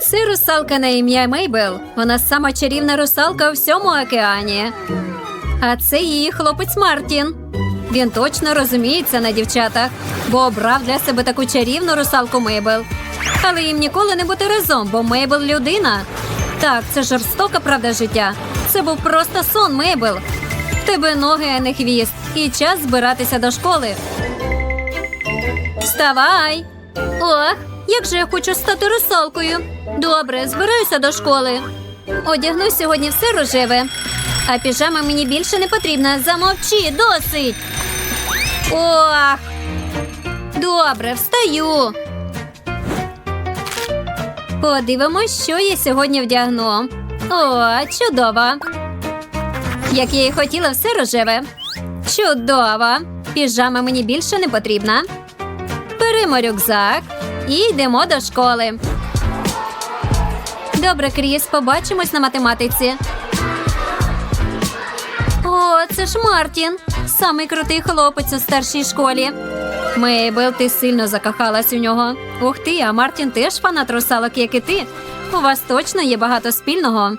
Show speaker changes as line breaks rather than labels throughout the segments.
Це русалка на ім'я Мейбел. Вона сама чарівна русалка у всьому океані. А це її хлопець Мартін. Він точно розуміється на дівчатах, бо обрав для себе таку чарівну русалку Мейбел. Але їм ніколи не бути разом, бо Мейбел людина. Так, це жорстока правда життя. Це був просто сон, Мейбел. В тебе ноги, а не хвіст, і час збиратися до школи. Вставай! Ох, як же я хочу стати русалкою. Добре, збираюся до школи. Одягну сьогодні все рожеве. А піжама мені більше не потрібна. Замовчи, досить. Ох. Добре, встаю. Подивимось, що я сьогодні вдягну. О, чудово. Як я і хотіла, все рожеве. Чудово. Піжама мені більше не потрібна. Беремо рюкзак і йдемо до школи. Добре, Кріс, побачимось на математиці. О, це ж Мартін, самий крутий хлопець у старшій школі. Мейбел, ти сильно закохалась у нього. Ух ти, а Мартін теж фанат русалок, як і ти. У вас точно є багато спільного.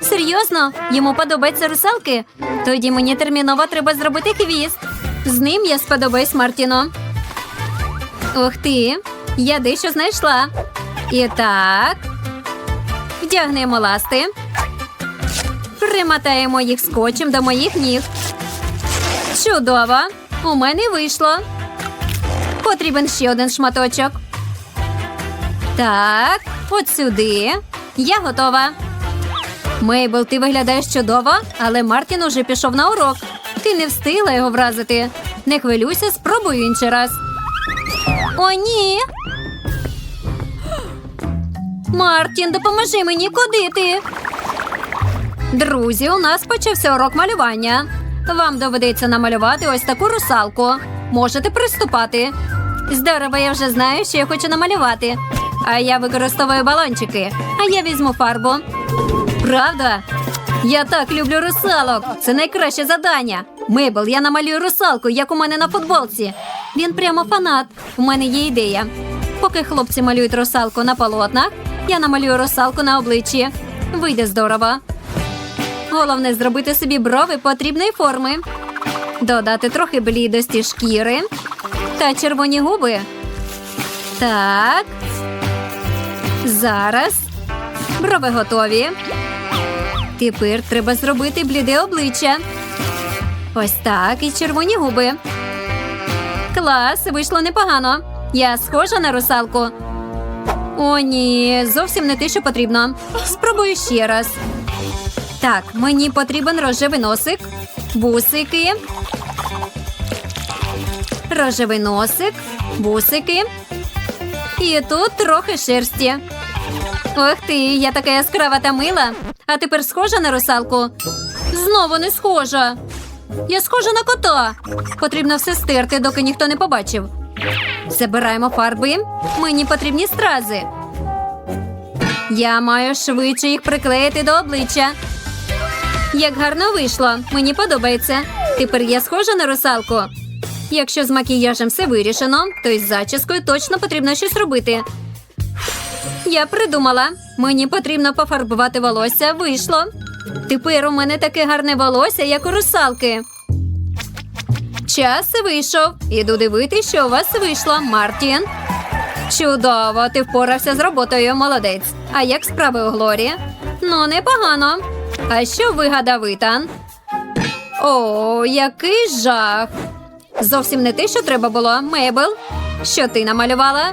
Серйозно? Йому подобаються русалки? Тоді мені терміново треба зробити хвіст. З ним я сподобаюсь Мартіну. Ух ти, я дещо знайшла. І так. Вдягнемо ласти. Примотаємо їх скотчем до моїх ніг. Чудово! У мене вийшло. Потрібен ще один шматочок. Так, от сюди. Я готова. Мейбл, ти виглядаєш чудово, але Мартін уже пішов на урок. Ти не встигла його вразити. Не хвилюйся, спробую інший раз. О, ні. Мартін, допоможи мені, куди ти? Друзі, у нас почався урок малювання. Вам доведеться намалювати ось таку русалку. Можете приступати. Здорово, я вже знаю, що я хочу намалювати. А я використовую балончики, а я візьму фарбу. Правда? Я так люблю русалок. Це найкраще завдання. Мейбл, я намалюю русалку, як у мене на футболці. Він прямо фанат. У мене є ідея. Поки хлопці малюють русалку на полотнах, я намалюю русалку на обличчі. Вийде здорово. Головне зробити собі брови потрібної форми, додати трохи блідості шкіри та червоні губи. Так. Зараз. Брови готові. Тепер треба зробити бліде обличчя. Ось так і червоні губи. Клас, вийшло непогано. Я схожа на русалку. О, ні, зовсім не те, що потрібно. Спробую ще раз. Так, мені потрібен рожевий носик, бусики, рожевий носик, бусики. І тут трохи шерсті. Ох ти, я така яскрава та мила. А тепер схожа на русалку? Знову не схожа. Я схожа на кота. Потрібно все стерти, доки ніхто не побачив. Забираємо фарби. Мені потрібні стрази. Я маю швидше їх приклеїти до обличчя. Як гарно вийшло, мені подобається. Тепер я схожа на русалку. Якщо з макіяжем все вирішено, то із зачіскою точно потрібно щось робити. Я придумала. Мені потрібно пофарбувати волосся. Вийшло. Тепер у мене таке гарне волосся, як у русалки. Час вийшов. Іду дивитися, що у вас вийшло, Мартін. Чудово, ти впорався з роботою, молодець. А як справи у Глорі? Ну, непогано. А що вигадав Ітан? О, який жах. Зовсім не те, що треба було, Мейбл. Що ти намалювала?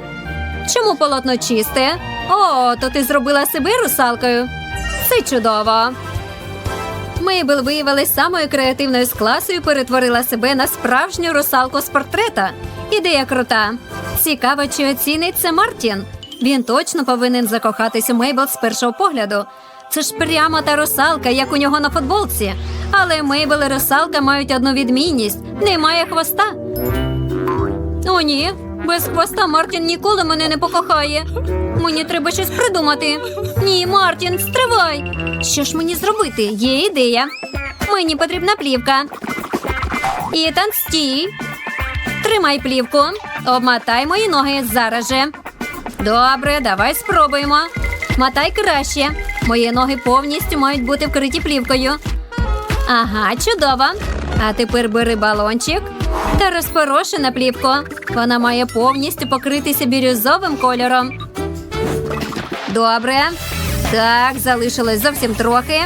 Чому полотно чисте? О, то ти зробила себе русалкою. Це чудово. Мейбл виявилась самою креативною з класу і перетворила себе на справжню русалку з портрета. Ідея крута. Цікаво, чи оцінить це Мартін. Він точно повинен закохатись у Мейбл з першого погляду. Це ж прямо та русалка, як у нього на футболці. Але Мейбл і русалка мають одну відмінність: немає хвоста. О, ні, без хвоста Мартін ніколи мене не покохає. Мені треба щось придумати. Ні, Мартін, стривай. Що ж мені зробити? Є ідея. Мені потрібна плівка. Ітан, стій. Тримай плівку. Обмотай мої ноги зараз же. Добре, давай спробуємо. Мотай краще. Мої ноги повністю мають бути вкриті плівкою. Ага, чудово. А тепер бери балончик та розпороши на. Вона має повністю покритися бірюзовим кольором. Добре. Так, залишилось зовсім трохи.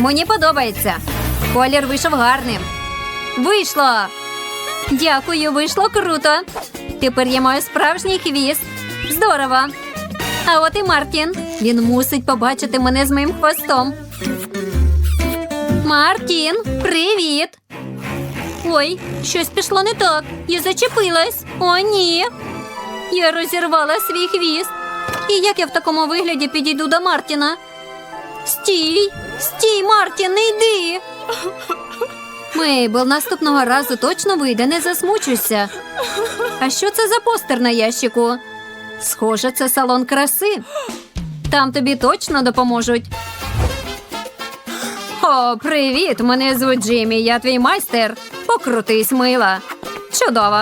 Мені подобається. Колір вийшов гарним. Вийшло. Дякую, вийшло круто. Тепер я маю справжній хвіст. Здорово. А от і Мартін. Він мусить побачити мене з моїм хвостом. Мартін, привіт. Ой, щось пішло не так. Я зачепилась. О, ні. Я розірвала свій хвіст. І як я в такому вигляді підійду до Мартіна? Стій! Стій, Мартін, не йди. Мейбл, наступного разу точно вийде, не засмучуйся. А що це за постер на ящику? Схоже, це салон краси. Там тобі точно допоможуть. О, привіт! Мене звуть Джиммі, я твій майстер. Покрутись, мила. Чудово.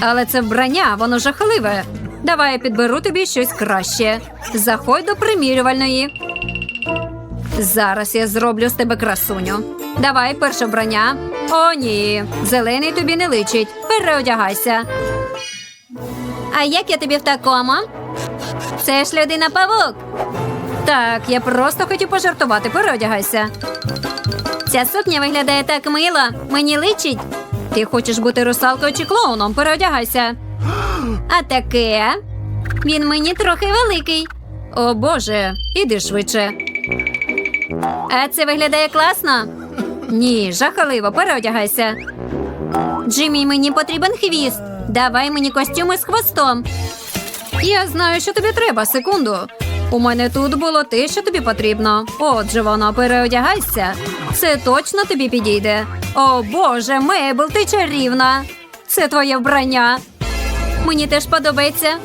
Але це вбрання, воно жахливе. Давай я підберу тобі щось краще. Заходь до примірювальної. Зараз я зроблю з тебе красуню. Давай перше вбрання. О, ні. Зелений тобі не личить. Переодягайся. А як я тобі в такому? Це ж людина павук. Так, я просто хотів пожартувати. Переодягайся. Ця сукня виглядає так мило. Мені личить. Ти хочеш бути русалкою чи клоуном? Переодягайся. А таке. Він мені трохи великий. О Боже, іди швидше. А це виглядає класно? Ні, жахливо, переодягайся. Джиммі, мені потрібен хвіст. Давай мені костюми з хвостом. Я знаю, що тобі треба, секунду. У мене тут було те, що тобі потрібно. Отже, воно переодягайся. Це точно тобі підійде. О Боже, Мейбл, ти чарівна. Це твоє вбрання. Мені теж подобається.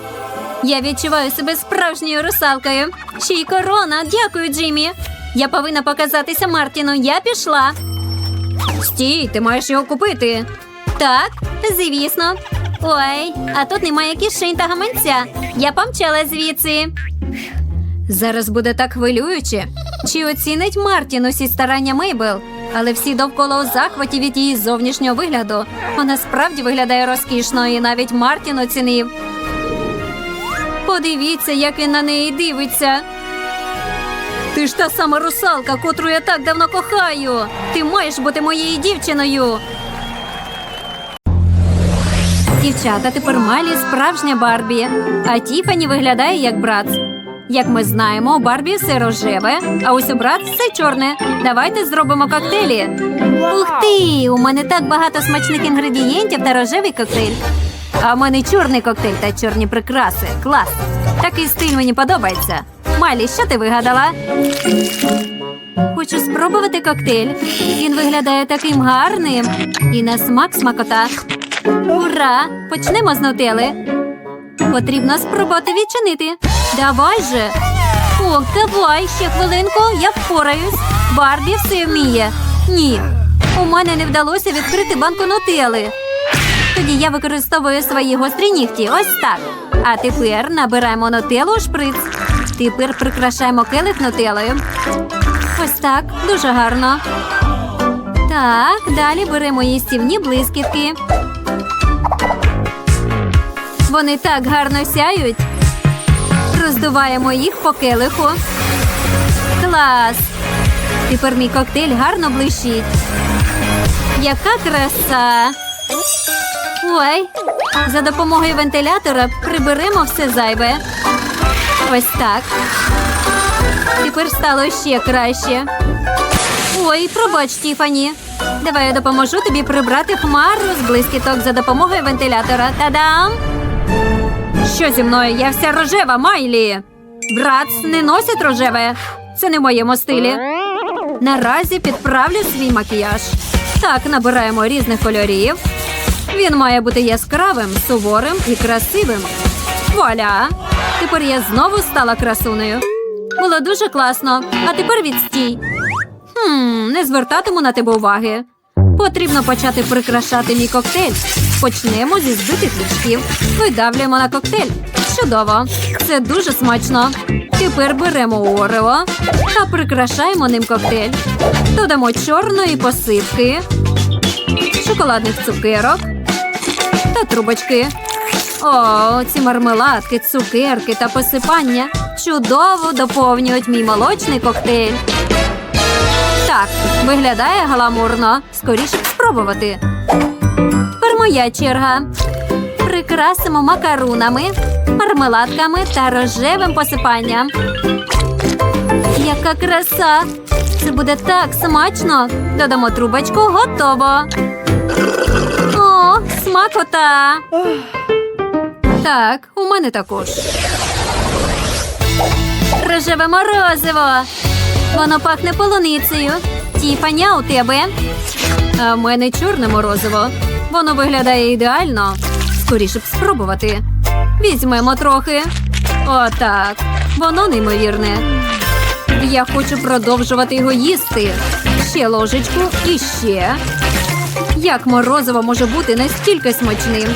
Я відчуваю себе справжньою русалкою. Ще й корона. Дякую, Джиммі. Я повинна показатися Мартіну. Я пішла. Стій, ти маєш його купити. Так, звісно. Ой, а тут немає кишень та гаманця. Я помчала звідси. Зараз буде так хвилююче. Чи оцінить Мартін усі старання Мейбл? Але всі довкола у захваті від її зовнішнього вигляду. Вона справді виглядає розкішно, і навіть Мартін оцінив. Подивіться, як він на неї дивиться. Ти ж та сама русалка, котру я так давно кохаю. Ти маєш бути моєю дівчиною. Дівчата, тепер Малі справжня Барбі, а Тіфані виглядає як брат. Як ми знаємо, у Барбі все рожеве, а ось у брат все чорне. Давайте зробимо коктейлі. Ух ти! У мене так багато смачних інгредієнтів та рожевий коктейль. А в мене чорний коктейль та чорні прикраси. Клас! Такий стиль мені подобається. Малі, що ти вигадала? Хочу спробувати коктейль. Він виглядає таким гарним. І на смак смакота. Ура! Почнемо з нутели. Потрібно спробувати відчинити. Давай же. О, давай ще хвилинку, я впораюсь. Барбі все вміє. Ні. У мене не вдалося відкрити банку нутели. Тоді я використовую свої гострі нігті. Ось так. А тепер набираємо нутелу у шприц. Тепер прикрашаємо келих нутелою. Ось так, дуже гарно. Так, далі беремо їстівні блискітки. Вони так гарно сяють. Роздуваємо їх по келиху. Клас! Тепер мій коктейль гарно блищить. Яка краса! Ой, за допомогою вентилятора приберемо все зайве. Ось так. Тепер стало ще краще. Ой, пробач, Тіфані. Давай я допоможу тобі прибрати хмару з блискіток за допомогою вентилятора. Та-дам! Що зі мною? Я вся рожева, Майлі. Брат, не носить рожеве. Це не в моєму стилі. Наразі підправлю свій макіяж. Так, набираємо різних кольорів. Він має бути яскравим, суворим і красивим. Вуаля! Тепер я знову стала красунею. Було дуже класно. А тепер відстій. Хм, не звертатиму на тебе уваги. Потрібно почати прикрашати мій коктейль. Почнемо зі збитих лічків. Видавлюємо на коктейль. Чудово. Це дуже смачно. Тепер беремо Орео та прикрашаємо ним коктейль. Додамо чорної посипки, шоколадних цукерок та трубочки. О, ці мармеладки, цукерки та посипання чудово доповнюють мій молочний коктейль. Так, виглядає гламурно. Скоріше спробувати. Моя черга. Прикрасимо макарунами, мармеладками та рожевим посипанням. Яка краса! Це буде так смачно. Додамо трубочку, готово. О, смакота. Так, у мене також. Рожеве морозиво. Воно пахне полуницею. Тіфаня у тебе. А в мене чорне морозиво. Воно виглядає ідеально. Скоріше б спробувати. Візьмемо трохи. Отак. Воно неймовірне. Я хочу продовжувати його їсти. Ще ложечку і ще. Як морозиво може бути настільки смачним?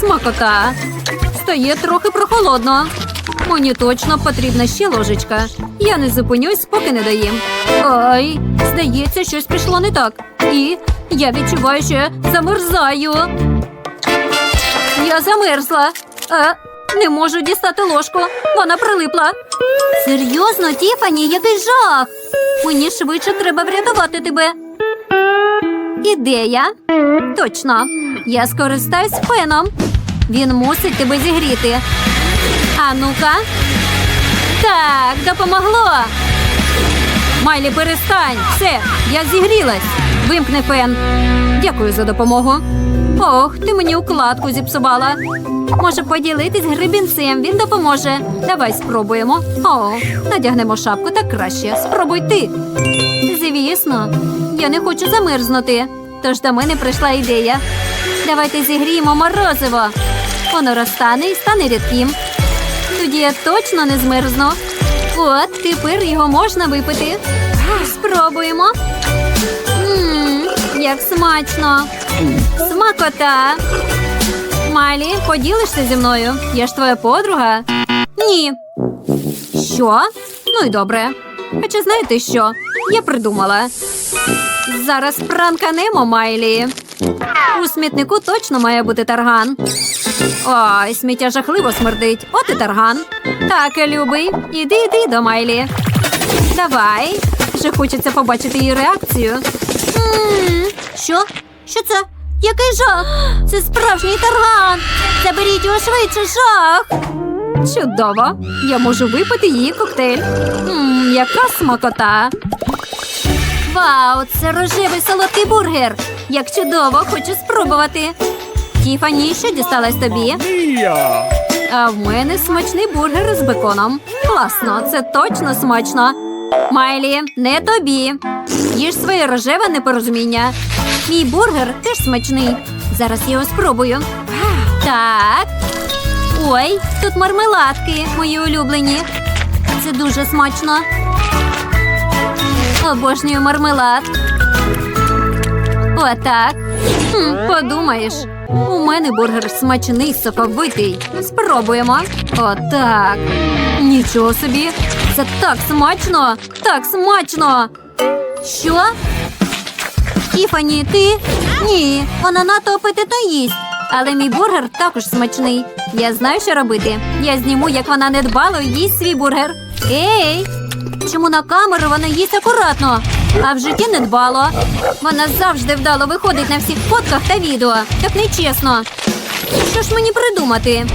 Смакота. Стає трохи прохолодно. Мені точно потрібна ще ложечка. Я не зупинюсь, поки не доїм. Ой, здається, щось пішло не так. І я відчуваю, що я замерзаю. Я замерзла. А, не можу дістати ложку. Вона прилипла. Серйозно, Тіфані, який жах. Мені швидше треба врятувати тебе. Ідея. Точно. Я скористаюсь феном. Він мусить тебе зігріти. А ну-ка. Так, допомогло. Майлі, перестань. Все, я зігрілась. Вимкни фен. Дякую за допомогу. Ох, ти мені укладку зіпсувала. Може поділитись грибінцем, він допоможе. Давай спробуємо. О, надягнемо шапку так краще. Спробуй ти. Звісно, я не хочу замерзнути. Тож до мене прийшла ідея. Давайте зігріємо морозиво. Воно розтане і стане рідким. Тоді я точно не змерзну. От, тепер його можна випити. Спробуємо. Мм, як смачно. Смакота. Малі, поділишся зі мною? Я ж твоя подруга. Ні. Що? Ну і добре. Хоча знаєте що? Я придумала. Зараз пранканемо Майлі. У смітнику точно має бути тарган. Ой, сміття жахливо смердить. От і тарган. Так, любий, іди йди до Майлі. Давай. Вже хочеться побачити її реакцію. М, Що? Що це? Який жах? Це справжній тарган. Заберіть його швидше, жах. Чудово. Я можу випити її коктейль. Мм, яка смакота. Вау, це рожевий солодкий бургер. Як чудово, хочу спробувати. Тіфані, що дісталась тобі? А в мене смачний бургер з беконом. Класно, це точно смачно. Майлі, не тобі. Їж своє рожеве непорозуміння. Мій бургер теж смачний. Зараз я його спробую. Так. Ой, тут мармеладки, мої улюблені. Це дуже смачно. Обожнюю мармелад. Отак. Хм, подумаєш. У мене бургер смачний, соковитий. Спробуємо. Отак. Нічого собі. Це так смачно. Так смачно. Що? Тіфані, ти? Ні, вона надто апетитно їсть. Але мій бургер також смачний. Я знаю, що робити. Я зніму, як вона недбало їсть свій бургер. Ей! Чому на камеру вона їсть акуратно, а в житті не дбало. Вона завжди вдало виходить на всіх фотках та відео. Так нечесно. Що ж мені придумати?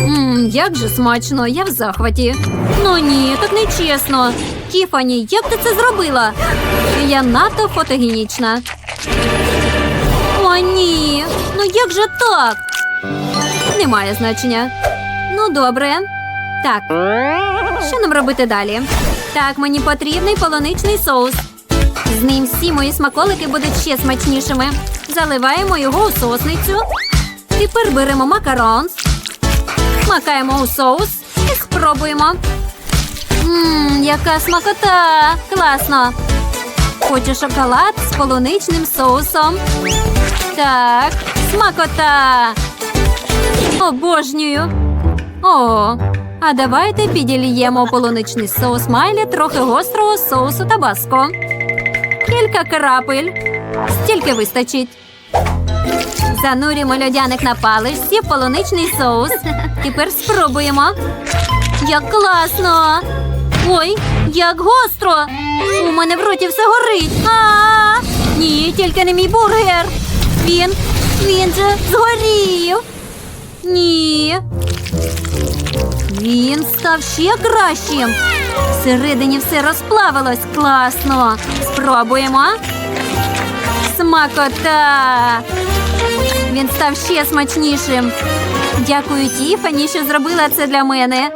Мм, як же смачно, я в захваті. Ну ні, так нечесно. Тіфані, як ти це зробила? Я надто фотогенічна. О, ні. Ну як же так? Немає значення. Ну, добре. Так, що нам робити далі? Так, мені потрібний полуничний соус. З ним всі мої смаколики будуть ще смачнішими. Заливаємо його у сосницю. Тепер беремо макарон, макаємо у соус і спробуємо. Ммм, яка смакота! Класно! Хочу шоколад з полуничним соусом. Так, смакота! Обожнюю. О, А давайте піділіємо полуничний соус Майлі трохи гострого соусу табаско. Кілька крапель. Стільки вистачить. Занурюємо льодяник на паличці в полуничний соус. Тепер спробуємо. Як класно! Ой, як гостро! У мене в роті все горить. А, ні, тільки не мій бургер. Він, він же згорів. Ні. Він став ще кращим. Всередині все розплавилось класно. Спробуємо. Смакота. Він став ще смачнішим. Дякую Тіфані, що зробила це для мене.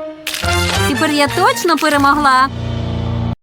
Тепер я точно перемогла.